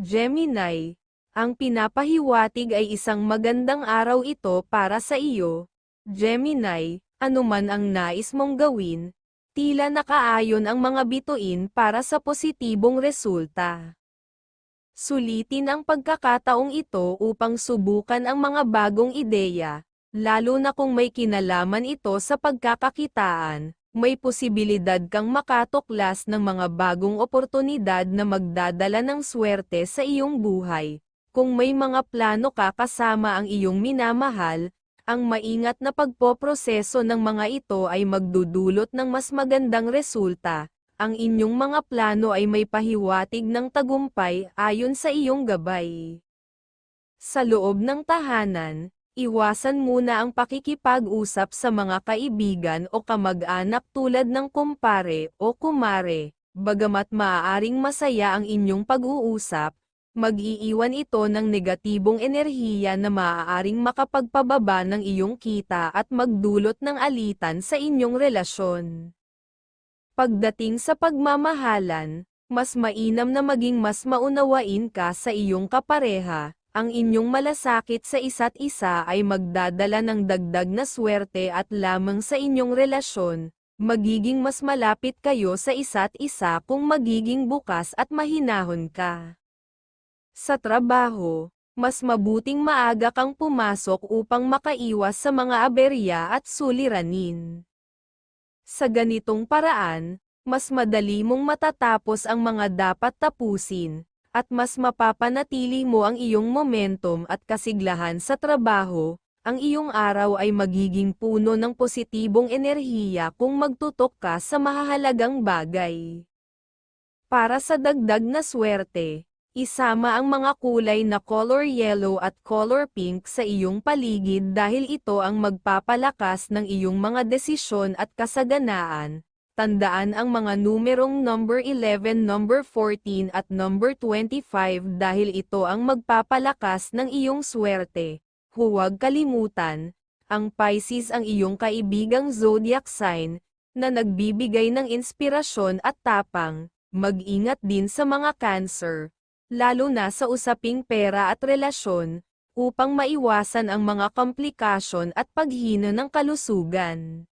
Gemini, ang pinapahiwatig ay isang magandang araw ito para sa iyo. Gemini, anuman ang nais mong gawin, tila nakaayon ang mga bituin para sa positibong resulta. Sulitin ang pagkakataong ito upang subukan ang mga bagong ideya, lalo na kung may kinalaman ito sa pagkakakitaan, may posibilidad kang makatuklas ng mga bagong oportunidad na magdadala ng swerte sa iyong buhay. Kung may mga plano ka kasama ang iyong minamahal, ang maingat na pagpoproseso ng mga ito ay magdudulot ng mas magandang resulta. Ang inyong mga plano ay may pahiwatig ng tagumpay ayon sa iyong gabay. Sa loob ng tahanan, iwasan muna ang pakikipag-usap sa mga kaibigan o kamag-anak tulad ng kumpare o kumare, bagamat maaaring masaya ang inyong pag-uusap, mag-iiwan ito ng negatibong enerhiya na maaaring makapagpababa ng iyong kita at magdulot ng alitan sa inyong relasyon. Pagdating sa pagmamahalan, mas mainam na maging mas maunawain ka sa iyong kapareha, ang inyong malasakit sa isa't isa ay magdadala ng dagdag na swerte at lamang sa inyong relasyon, magiging mas malapit kayo sa isa't isa kung magiging bukas at mahinahon ka. Sa trabaho, mas mabuting maaga kang pumasok upang makaiwas sa mga aberya at suliranin. Sa ganitong paraan, mas madali mong matatapos ang mga dapat tapusin, at mas mapapanatili mo ang iyong momentum at kasiglahan sa trabaho, ang iyong araw ay magiging puno ng positibong enerhiya kung magtutok ka sa mahahalagang bagay. Para sa dagdag na swerte, Isama ang mga kulay na color yellow at color pink sa iyong paligid dahil ito ang magpapalakas ng iyong mga desisyon at kasaganaan. Tandaan ang mga numerong number 11, number 14 at number 25 dahil ito ang magpapalakas ng iyong swerte. Huwag kalimutan, ang Pisces ang iyong kaibigang zodiac sign, na nagbibigay ng inspirasyon at tapang. Mag-ingat din sa mga Cancer lalo na sa usaping pera at relasyon, upang maiwasan ang mga komplikasyon at paghina ng kalusugan.